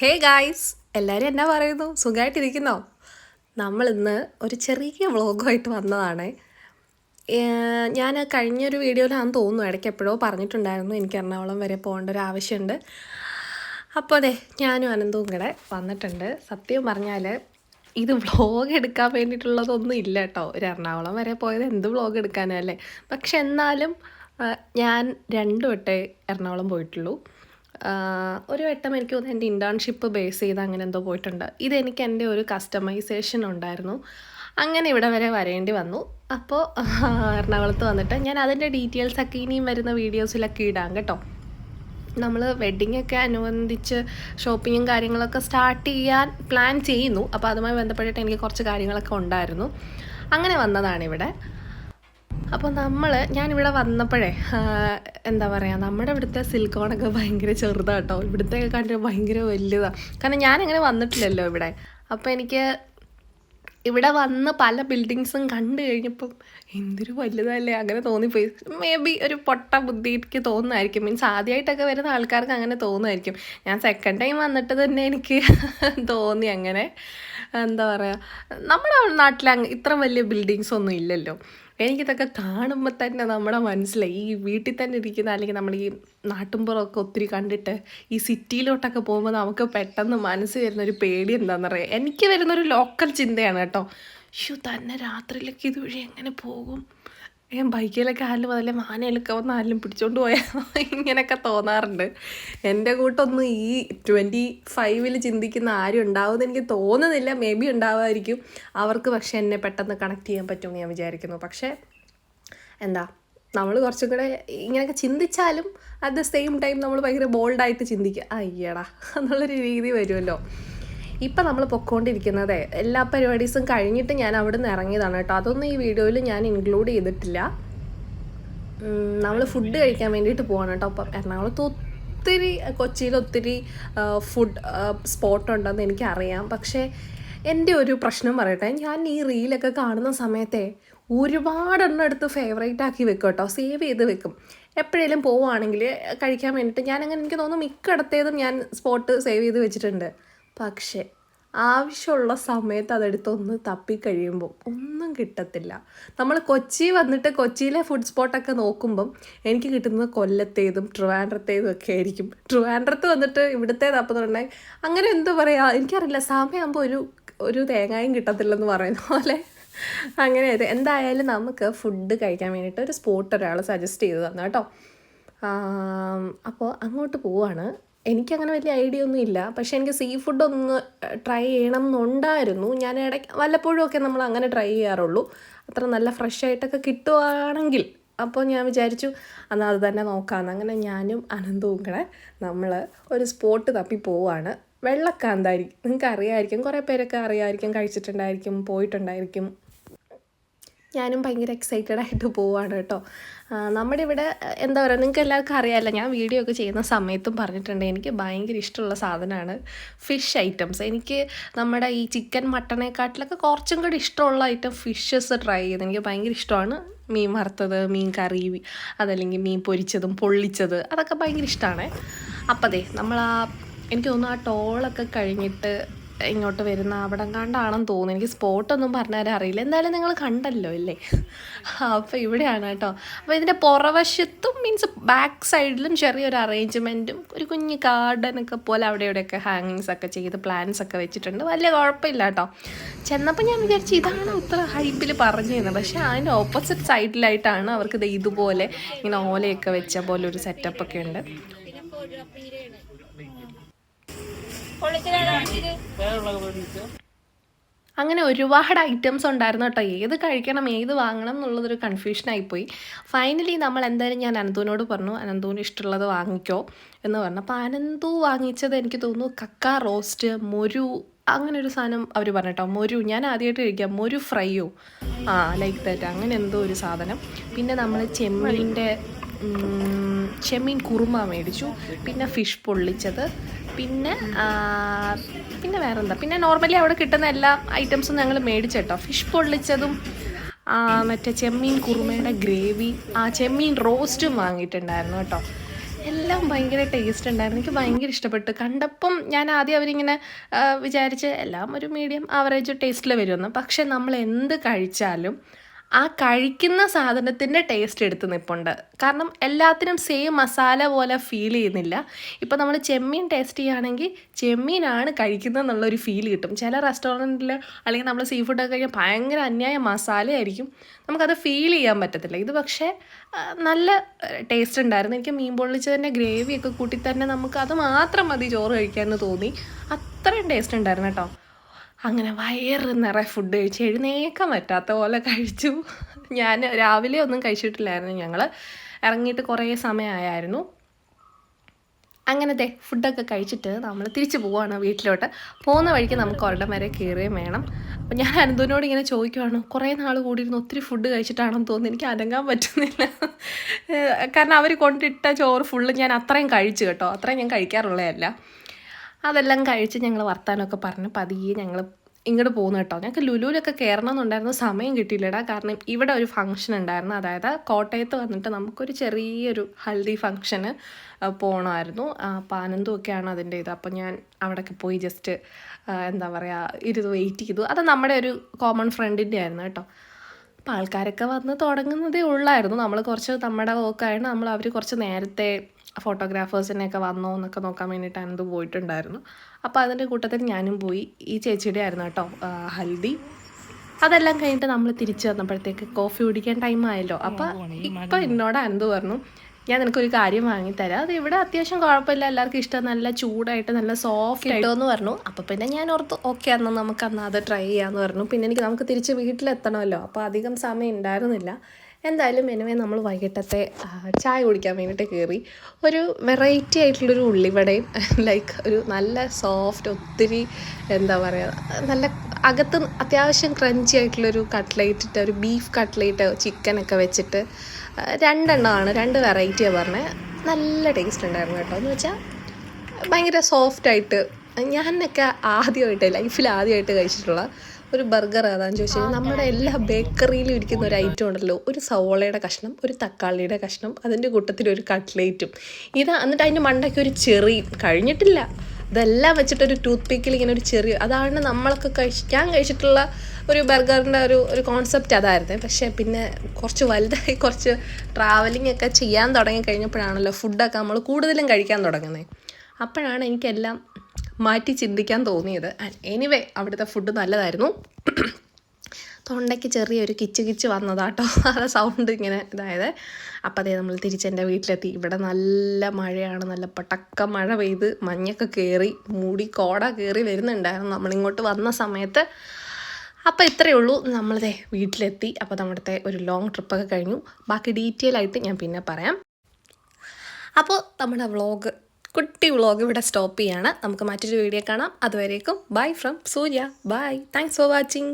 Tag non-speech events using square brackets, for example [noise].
Hey guys എല്ലാവരും എന്നാ പറയുന്നു? സുഖമായിട്ടിരിക്കുന്നോ നമ്മളിന്ന് ഒരു ചെറിയ വ്ളോഗുമായിട്ട് വന്നതാണ്. ഞാൻ കഴിഞ്ഞൊരു വീഡിയോയിലാണെന്ന് തോന്നുന്നു ഇടയ്ക്ക് എപ്പോഴോ പറഞ്ഞിട്ടുണ്ടായിരുന്നു എനിക്ക് എറണാകുളം വരെ പോകേണ്ട ഒരു ആവശ്യമുണ്ട്. അപ്പോൾ അതെ ഞാനും അനന്തവും കൂടെ വന്നിട്ടുണ്ട്. സത്യം പറഞ്ഞാൽ ഇത് വ്ളോഗ് എടുക്കാൻ വേണ്ടിയിട്ടുള്ളതൊന്നും ഇല്ല കേട്ടോ. ഒരു എറണാകുളം വരെ പോയത് എന്ത് വ്ളോഗ് എടുക്കാനല്ലേ പക്ഷെ എന്നാലും ഞാൻ രണ്ടു വട്ടേ എറണാകുളം പോയിട്ടുള്ളൂ. ഒരു വട്ടം എനിക്ക് തോന്നുന്നു എന്റെ ഇന്റേൺഷിപ്പ് ബേസ് ചെയ്ത് അങ്ങനെ എന്തോ പോയിട്ടുണ്ട്. ഇതെനിക്ക് എന്റെ ഒരു കസ്റ്റമൈസേഷൻ ഉണ്ടായിരുന്നു. അങ്ങനെ ഇവിടെ വരെ വരേണ്ടി വന്നു. അപ്പോൾ എറണാകുളത്ത് വന്നിട്ട് ഞാൻ അതിന്റെ ഡീറ്റെയിൽസ് ഒക്കെ ഇനിയും വരുന്ന വീഡിയോസിലൊക്കെ ഇടാം കേട്ടോ. നമ്മൾ വെഡ്ഡിങ്ങൊക്കെ അനുബന്ധിച്ച് ഷോപ്പിങ്ങും കാര്യങ്ങളൊക്കെ സ്റ്റാർട്ട് ചെയ്യാൻ പ്ലാൻ ചെയ്യുന്നു. അപ്പോൾ അതുമായി ബന്ധപ്പെട്ടിട്ട് എനിക്ക് കുറച്ച് കാര്യങ്ങളൊക്കെ ഉണ്ടായിരുന്നു. അങ്ങനെ വന്നതാണ് ഇവിടെ. അപ്പോൾ നമ്മൾ ഞാനിവിടെ വന്നപ്പോഴേ എന്താ പറയുക നമ്മുടെ ഇവിടുത്തെ സിൽക്കോണൊക്കെ ഭയങ്കര ചെറുതാട്ടോ ഇവിടുത്തെ കണ്ടിട്ട് ഭയങ്കര വലുതാണ് കാരണം ഞാനങ്ങനെ വന്നിട്ടില്ലല്ലോ ഇവിടെ. അപ്പോൾ എനിക്ക് ഇവിടെ വന്ന് പല ബിൽഡിങ്സും കണ്ടു കഴിഞ്ഞപ്പം എന്തൊരു വലുതല്ലേ അങ്ങനെ തോന്നിപ്പോയി. മേ ബി ഒരു പൊട്ട ബുദ്ധിക്ക് തോന്നുമായിരിക്കും. മീൻസ് ആദ്യമായിട്ടൊക്കെ വരുന്ന ആൾക്കാർക്ക് അങ്ങനെ തോന്നുമായിരിക്കും. ഞാൻ സെക്കൻഡ് ടൈം വന്നിട്ട് തന്നെ എനിക്ക് തോന്നി അങ്ങനെ. എന്താ പറയുക നമ്മുടെ നാട്ടിൽ ഇത്ര വലിയ ബിൽഡിങ്സ് ഒന്നും ഇല്ലല്ലോ. എനിക്കിതൊക്കെ കാണുമ്പോൾ തന്നെ നമ്മുടെ മനസ്സിലായി ഈ വീട്ടിൽ തന്നെ ഇരിക്കുന്ന അല്ലെങ്കിൽ നമ്മൾ ഈ നാട്ടുമ്പുറമൊക്കെ ഒത്തിരി കണ്ടിട്ട് ഈ സിറ്റിയിലോട്ടൊക്കെ പോകുമ്പോൾ നമുക്ക് പെട്ടെന്ന് മനസ്സ് വരുന്നൊരു പേടി എന്താണെന്ന് എന്താണെന്നറിയാം എനിക്ക് വരുന്നൊരു ലോക്കൽ ചിന്തയാണ് കേട്ടോ. ഷു തന്നെ രാത്രിയിലൊക്കെ ഇതുവഴി എങ്ങനെ പോകും? ഞാൻ ബൈക്കിലൊക്കെ ആരിലും അതല്ലേ മാനയിലൊക്കെ വന്ന് ആരിലും പിടിച്ചോണ്ട് പോയാൽ ഇങ്ങനെയൊക്കെ തോന്നാറുണ്ട്. എന്റെ കൂട്ടൊന്നും ഈ ട്വന്റി ഫൈവിൽ ചിന്തിക്കുന്ന ആരും ഉണ്ടാവുമെന്ന് എനിക്ക് തോന്നുന്നില്ല. മേ ബി ഉണ്ടാവുമായിരിക്കും അവർക്ക് പക്ഷെ എന്നെ പെട്ടെന്ന് കണക്ട് ചെയ്യാൻ പറ്റുമെന്ന് ഞാൻ വിചാരിക്കുന്നു. പക്ഷേ എന്താ നമ്മൾ കുറച്ചും കൂടെ ഇങ്ങനെയൊക്കെ ചിന്തിച്ചാലും അറ്റ് ദ സെയിം ടൈം നമ്മൾ ഭയങ്കര ബോൾഡായിട്ട് ചിന്തിക്കുക അയ്യടാ എന്നുള്ളൊരു രീതി വരുമല്ലോ. ഇപ്പം നമ്മൾ പൊക്കോണ്ടിരിക്കുന്നത് എല്ലാ പരിപാടീസും കഴിഞ്ഞിട്ട് ഞാൻ അവിടെ നിന്ന് ഇറങ്ങിയതാണ് കേട്ടോ. അതൊന്നും ഈ വീഡിയോയിൽ ഞാൻ ഇൻക്ലൂഡ് ചെയ്തിട്ടില്ല. നമ്മൾ ഫുഡ് കഴിക്കാൻ വേണ്ടിയിട്ട് പോവാണ് കേട്ടോ. അപ്പം എറണാകുളത്ത് ഒത്തിരി കൊച്ചിയിൽ ഒത്തിരി ഫുഡ് സ്പോട്ടുണ്ടെന്ന് എനിക്കറിയാം. പക്ഷേ എന്റെ ഒരു പ്രശ്നം പറയട്ടെ ഞാൻ ഈ റീലൊക്കെ കാണുന്ന സമയത്തെ ഒരുപാടെണ്ണം എടുത്ത് ഫേവറേറ്റ് ആക്കി വെക്കും കേട്ടോ. സേവ് ചെയ്ത് വെക്കും. എപ്പോഴേലും പോവുകയാണെങ്കിൽ കഴിക്കാൻ വേണ്ടിയിട്ട് ഞാനങ്ങനെ എനിക്ക് തോന്നുന്നു മിക്കയിടത്തേതും ഞാൻ സ്പോട്ട് സേവ് ചെയ്ത് വെച്ചിട്ടുണ്ട്. പക്ഷേ ആവശ്യമുള്ള സമയത്ത് അതെടുത്തൊന്ന് തപ്പിക്കഴിയുമ്പോൾ ഒന്നും കിട്ടത്തില്ല. നമ്മൾ കൊച്ചി വന്നിട്ട് കൊച്ചിയിലെ ഫുഡ് സ്പോട്ടൊക്കെ നോക്കുമ്പം എനിക്ക് കിട്ടുന്നത് കൊല്ലത്തേതും ട്രിവാൻഡ്രത്തേതും ഒക്കെ ആയിരിക്കും. ട്രിവാൻഡ്രത്ത് വന്നിട്ട് ഇവിടുത്തെ തപ്പുന്നുണ്ടെങ്കിൽ അങ്ങനെ എന്തു പറയാ? എനിക്കറിയില്ല സമയമാകുമ്പോൾ ഒരു ഒരു തേങ്ങായും കിട്ടത്തില്ലെന്ന് പറയുന്ന പോലെ. അങ്ങനെ എന്തായാലും നമുക്ക് ഫുഡ് കഴിക്കാൻ വേണ്ടിയിട്ട് ഒരു സ്പോട്ട് ഒരാൾ സജസ്റ്റ് ചെയ്ത് തന്നു കേട്ടോ. അപ്പോൾ അങ്ങോട്ട് പോവാണ്. എനിക്കങ്ങനെ വലിയ ഐഡിയ ഒന്നും ഇല്ല. പക്ഷേ എനിക്ക് സീ ഫുഡ് ഒന്ന് ട്രൈ ചെയ്യണം എന്നുണ്ടായിരുന്നു ഞാൻ ഇടയ്ക്ക് വല്ലപ്പോഴും ഒക്കെ നമ്മൾ അങ്ങനെ ട്രൈ ചെയ്യാറുള്ളൂ. അത്ര നല്ല ഫ്രഷ് ആയിട്ടൊക്കെ കിട്ടുവാണെങ്കിൽ. അപ്പോൾ ഞാൻ വിചാരിച്ചു എന്നാൽ അത് തന്നെ നോക്കാമെന്ന് അങ്ങനെ ഞാനും അനന്തവും കൂടെ നമ്മൾ ഒരു സ്പോട്ട് തപ്പി പോവാണ്. വെള്ളക്കാന്താരി. നിങ്ങൾക്ക് അറിയാമായിരിക്കും കുറേ പേരൊക്കെ അറിയാമായിരിക്കും കഴിച്ചിട്ടുണ്ടായിരിക്കും പോയിട്ടുണ്ടായിരിക്കും. ഞാനും ഭയങ്കര എക്സൈറ്റഡ് ആയിട്ട് പോവാണ് കേട്ടോ. നമ്മുടെ ഇവിടെ എന്താ പറയുക നിങ്ങൾക്ക് എല്ലാവർക്കും അറിയാമല്ലോ ഞാൻ വീഡിയോ ഒക്കെ ചെയ്യുന്ന സമയത്തും പറഞ്ഞിട്ടുണ്ട് എനിക്ക് ഭയങ്കര ഇഷ്ടമുള്ള സാധനമാണ് ഫിഷ് ഐറ്റംസ് എനിക്ക് നമ്മുടെ ഈ ചിക്കൻ മട്ടണേക്കാട്ടിലൊക്കെ കുറച്ചും കൂടി ഇഷ്ടമുള്ള ഐറ്റം ഫിഷസ് ട്രൈ ചെയ്യുന്നത് എനിക്ക് ഭയങ്കര ഇഷ്ടമാണ്. മീൻ വറുത്തത് മീൻ കറി അതല്ലെങ്കിൽ മീൻ പൊരിച്ചതും പൊള്ളിച്ചത് അതൊക്കെ ഭയങ്കര ഇഷ്ടമാണ് അപ്പോൾ അതെ നമ്മൾ ആ എനിക്ക് തോന്നുന്നു ആ ടോളൊക്കെ കഴിഞ്ഞിട്ട് ഇങ്ങോട്ട് വരുന്ന അവിടെ കണ്ടാണെന്ന് തോന്നുന്നു. എനിക്ക് സ്പോട്ടൊന്നും പറഞ്ഞുതരാൻ അറിയില്ല. എന്തായാലും നിങ്ങൾ കണ്ടല്ലോ അല്ലേ അപ്പോൾ ഇവിടെയാണ് കേട്ടോ. അപ്പോൾ ഇതിന്റെ പുറവശത്തും മീൻസ് ബാക്ക് സൈഡിലും ചെറിയൊരു അറേഞ്ച്മെന്റും ഒരു കുഞ്ഞ് ഗാർഡനൊക്കെ പോലെ അവിടെ ഇവിടെയൊക്കെ ഹാങ്ങിങ്സ് ഒക്കെ ചെയ്ത് പ്ലാന്റ്സ് ഒക്കെ വെച്ചിട്ടുണ്ട്. വലിയ കുഴപ്പമില്ല കേട്ടോ. ചെന്നപ്പോൾ ഞാൻ വിചാരിച്ചു ഇതാണ് ഇത്ര ഹൈപ്പിൽ പറഞ്ഞു തരുന്നത് പക്ഷേ അതിന്റെ ഓപ്പോസിറ്റ് സൈഡിലായിട്ടാണ് അവർക്ക് ഇത് ഇതുപോലെ ഇങ്ങനെ ഓലയൊക്കെ വെച്ച പോലെ ഒരു സെറ്റപ്പ് ഒക്കെ ഉണ്ട്. അങ്ങനെ ഒരുപാട് ഐറ്റംസ് ഉണ്ടായിരുന്നു കേട്ടോ. ഏത് കഴിക്കണം ഏത് വാങ്ങണം എന്നുള്ളതൊരു കൺഫ്യൂഷനായിപ്പോയി ഫൈനലി നമ്മൾ എന്തായാലും ഞാൻ അനന്തുവിനോട് പറഞ്ഞു അനന്തുവിന് ഇഷ്ടമുള്ളത് വാങ്ങിക്കോ എന്ന് പറഞ്ഞു. അപ്പോൾ അനന്തു വാങ്ങിച്ചത് എനിക്ക് തോന്നുന്നു കക്ക റോസ്റ്റ് മൊരു അങ്ങനെ ഒരു സാധനം അവർ പറഞ്ഞു കേട്ടോ. മൊരു ഞാൻ ആദ്യമായിട്ട് കഴിക്കാം. മൊരു ഫ്രൈയോ? ആ ലൈക്ക് ദാറ്റ് അങ്ങനെ എന്തോ ഒരു സാധനം. പിന്നെ നമ്മൾ ചെമ്മീന്റെ ചെമ്മീൻ കുറുമ മേടിച്ചു. പിന്നെ ഫിഷ് പൊള്ളിച്ചത്. പിന്നെ പിന്നെ വേറെന്താ? പിന്നെ നോർമലി അവിടെ കിട്ടുന്ന എല്ലാ ഐറ്റംസും ഞങ്ങൾ മേടിച്ചേട്ടോ. ഫിഷ് പൊള്ളിച്ചതും മറ്റേ ചെമ്മീൻ കുറുമയുടെ ഗ്രേവി ആ ചെമ്മീൻ റോസ്റ്റും വാങ്ങിയിട്ടുണ്ടായിരുന്നു കേട്ടോ. എല്ലാം ഭയങ്കര ടേസ്റ്റ് ഉണ്ടായിരുന്നു. എനിക്ക് ഭയങ്കര ഇഷ്ടപ്പെട്ടു. കണ്ടപ്പം ഞാൻ ആദ്യം അവരിങ്ങനെ വിചാരിച്ച് എല്ലാം ഒരു മീഡിയം ആവറേജ് ടേസ്റ്റിൽ വരുമെന്ന്. പക്ഷെ നമ്മൾ എന്ത് കഴിച്ചാലും ആ കഴിക്കുന്ന സാധനത്തിന്റെ ടേസ്റ്റ് എടുത്ത് നിൽപ്പുണ്ട് കാരണം എല്ലാത്തിനും സെയിം മസാല പോലെ ഫീൽ ചെയ്യുന്നില്ല. ഇപ്പോൾ നമ്മൾ ചെമ്മീൻ ടേസ്റ്റ് ചെയ്യുകയാണെങ്കിൽ ചെമ്മീനാണ് കഴിക്കുന്നത് എന്നുള്ളൊരു ഫീൽ കിട്ടും. ചില റെസ്റ്റോറന്റിൽ അല്ലെങ്കിൽ നമ്മൾ സീ ഫുഡൊക്കെ കഴിഞ്ഞാൽ ഭയങ്കര അന്യായ മസാലയായിരിക്കും നമുക്കത് ഫീൽ ചെയ്യാൻ പറ്റത്തില്ല. ഇത് പക്ഷേ നല്ല ടേസ്റ്റ് ഉണ്ടായിരുന്നു. എനിക്ക് മീൻ പൊള്ളിച്ചതിന്റെ ഗ്രേവിയൊക്കെ കൂട്ടി തന്നെ നമുക്ക് അത് മാത്രം മതി ചോറ് കഴിക്കാമെന്ന് തോന്നി. അത്രയും ടേസ്റ്റ് ഉണ്ടായിരുന്നു കേട്ടോ. അങ്ങനെ വയറ് നിറയെ ഫുഡ് കഴിച്ച് എഴുന്നേക്കാൻ പറ്റാത്ത പോലെ കഴിച്ചു. ഞാൻ രാവിലെ ഒന്നും കഴിച്ചിട്ടില്ലായിരുന്നു. ഞങ്ങൾ ഇറങ്ങിയിട്ട് കുറേ സമയമായിരുന്നു അങ്ങനത്തെ ഫുഡൊക്കെ കഴിച്ചിട്ട് നമ്മൾ തിരിച്ചു പോവുകയാണ് വീട്ടിലോട്ട്. പോകുന്ന വഴിക്ക് നമുക്ക് ഒരിടം വരെ കയറുകയും വേണം. അപ്പം ഞാൻ അനന്തുവിനോട് ഇങ്ങനെ ചോദിക്കുവാണ് കുറേ നാൾ കൂടിയിരുന്ന് ഒത്തിരി ഫുഡ് കഴിച്ചിട്ടാണെന്ന് തോന്നുന്നു. എനിക്ക് അനങ്ങാൻ പറ്റുന്നില്ല. കാരണം അവർ കൊണ്ടിട്ട ചോറ് ഫുള്ള് ഞാൻ അത്രയും കഴിച്ചു കേട്ടോ. അത്രയും ഞാൻ കഴിക്കാറുള്ളതല്ല. അതെല്ലാം കഴിച്ച് ഞങ്ങൾ വർത്താനമൊക്കെ പറഞ്ഞ് പതിയെ ഞങ്ങൾ ഇങ്ങോട്ട് പോകുന്നു കേട്ടോ. ഞങ്ങൾക്ക് ലുലുവിലൊക്കെ കയറണം എന്നുണ്ടായിരുന്നു സമയം കിട്ടിയില്ലടാ. കാരണം ഇവിടെ ഒരു ഫംഗ്ഷൻ ഉണ്ടായിരുന്നു. അതായത് കോട്ടയത്ത് വന്നിട്ട് നമുക്കൊരു ചെറിയൊരു ഹൽദി ഫംഗ്ഷന് പോകണമായിരുന്നു അപ്പോൾ ആനന്ദമൊക്കെയാണ് അതിന്റെ ഇത് അപ്പോൾ ഞാൻ അവിടെയൊക്കെ പോയി ജസ്റ്റ് എന്താ പറയുക ഇരുന്ന് വെയിറ്റ് ചെയ്തു. അത് നമ്മുടെ ഒരു കോമൺ ഫ്രണ്ടിന്റെ ആയിരുന്നു കേട്ടോ. അപ്പോൾ ആൾക്കാരൊക്കെ വന്ന് തുടങ്ങുന്നതേ ഉള്ളായിരുന്നു. നമ്മൾ കുറച്ച് നമ്മുടെ വർക്കായിട്ട് നമ്മൾ അവർ കുറച്ച് നേരത്തെ ഫോട്ടോഗ്രാഫേഴ്സിനെയൊക്കെ വന്നോ എന്നൊക്കെ നോക്കാൻ വേണ്ടിയിട്ട് അനന്ത് പോയിട്ടുണ്ടായിരുന്നു. അപ്പോൾ അതിന്റെ കൂട്ടത്തിൽ ഞാനും പോയി. ഈ ചേച്ചിയുടെ ആയിരുന്നു കേട്ടോ ഹൽദി. അതെല്ലാം കഴിഞ്ഞിട്ട് നമ്മൾ തിരിച്ചു വന്നപ്പോഴത്തേക്ക് കോഫി കുടിക്കാൻ ടൈം ആയല്ലോ. അപ്പോൾ ഇപ്പം എന്നോട് അനന്ത് പറഞ്ഞു ഞാൻ നിനക്കൊരു കാര്യം വാങ്ങിത്തരാം അത് ഇവിടെ അത്യാവശ്യം കുഴപ്പമില്ല. എല്ലാവർക്കും ഇഷ്ടം. നല്ല ചൂടായിട്ട് നല്ല സോഫ്റ്റ് ആയിട്ടോ എന്ന് പറഞ്ഞു. അപ്പോൾ പിന്നെ ഞാൻ ഓർത്ത് ഓക്കെ എന്നാൽ നമുക്ക് അന്ന് അത് ട്രൈ ചെയ്യാമെന്ന് പറഞ്ഞു. പിന്നെ എനിക്ക് നമുക്ക് തിരിച്ച് വീട്ടിലെത്തണമല്ലോ. അപ്പോൾ അധികം സമയം ഉണ്ടായിരുന്നില്ല. എന്തായാലും എനിവേ നമ്മൾ വൈകിട്ടത്തെ ചായ കുടിക്കാൻ വേണ്ടിയിട്ട് കയറി ഒരു വെറൈറ്റി ആയിട്ടുള്ളൊരു ഉള്ളിവടയും [laughs] ലൈക്ക് ഒരു നല്ല സോഫ്റ്റ് ഒത്തിരി എന്താ പറയുക നല്ല അകത്ത് അത്യാവശ്യം ക്രഞ്ചി ആയിട്ടുള്ളൊരു കട്ട്ലേറ്റ് ഇട്ട് ഒരു ബീഫ് കട്ട്ലേറ്റ് ചിക്കനൊക്കെ വെച്ചിട്ട് രണ്ടെണ്ണമാണ് രണ്ട് വെറൈറ്റിയാണ് പറഞ്ഞത് നല്ല ടേസ്റ്റ് ഉണ്ടായിരുന്നു കേട്ടോ. എന്ന് വെച്ചാൽ ഭയങ്കര സോഫ്റ്റായിട്ട് ഞാനൊക്കെ ആദ്യമായിട്ട് ലൈഫിൽ ആദ്യമായിട്ട് കഴിച്ചിട്ടുള്ള ഒരു ബർഗർ ഏതാന്ന് ചോദിച്ചു കഴിഞ്ഞാൽ നമ്മുടെ എല്ലാ ബേക്കറിയിലും ഇരിക്കുന്ന ഒരു ഐറ്റം ഉണ്ടല്ലോ. ഒരു സവോളയുടെ കഷ്ണം ഒരു തക്കാളിയുടെ കഷ്ണം അതിന്റെ കൂട്ടത്തിൽ ഒരു കട്ട്ലേറ്റും ഇത് എന്നിട്ട് അതിന്റെ മണ്ടയ്ക്ക് ഒരു ചെറിയും കഴിഞ്ഞിട്ടില്ല. ഇതെല്ലാം വെച്ചിട്ടൊരു ടൂത്ത് പിക്കിൽ ഇങ്ങനെ ഒരു ചെറിയ അതാണ് നമ്മളൊക്കെ കഴിക്കാൻ കഴിച്ചിട്ടുള്ള ഒരു ബർഗറിന്റെ ഒരു ഒരു കോൺസെപ്റ്റ് അതായിരുന്നു. പക്ഷേ പിന്നെ കുറച്ച് വലുതായി കുറച്ച് ട്രാവലിംഗ് ഒക്കെ ചെയ്യാൻ തുടങ്ങി കഴിഞ്ഞപ്പോഴാണല്ലോ ഫുഡൊക്കെ നമ്മൾ കൂടുതലും കഴിക്കാൻ തുടങ്ങുന്നത് അപ്പോഴാണ് എനിക്കെല്ലാം മാറ്റി ചിന്തിക്കാൻ തോന്നിയത്. എനിവേ അവിടുത്തെ ഫുഡ് നല്ലതായിരുന്നു. തൊണ്ടയ്ക്ക് ചെറിയൊരു കിച്ച് കിച്ച് വന്നതാട്ടോ. ആ സൗണ്ട് ഇങ്ങനെ ഇതായത്. അപ്പോൾ അതേ നമ്മൾ തിരിച്ചെന്റെ വീട്ടിലെത്തി. ഇവിടെ നല്ല മഴയാണ്. നല്ല പടക്ക മഴ പെയ്ത് മഞ്ഞൊക്കെ കയറി മൂടി കോട കയറി വരുന്നുണ്ടായിരുന്നു. നമ്മളിങ്ങോട്ട് വന്ന സമയത്ത് അപ്പോൾ ഇത്രയേ ഉള്ളൂ. നമ്മളിതേ വീട്ടിലെത്തി. അപ്പോൾ നമ്മുടെ ഒരു ലോങ് ട്രിപ്പൊക്കെ കഴിഞ്ഞു. ബാക്കി ഡീറ്റെയിൽ ആയിട്ട് ഞാൻ പിന്നെ പറയാം. അപ്പോൾ നമ്മുടെ വ്ളോഗ് കുട്ടി വ്ളോഗ് ഇവിടെ സ്റ്റോപ്പ് ചെയ്യാണ്. നമുക്ക് മറ്റൊരു വീഡിയോ കാണാം. അതുവരേക്കും bye from Surya. Bye thanks for watching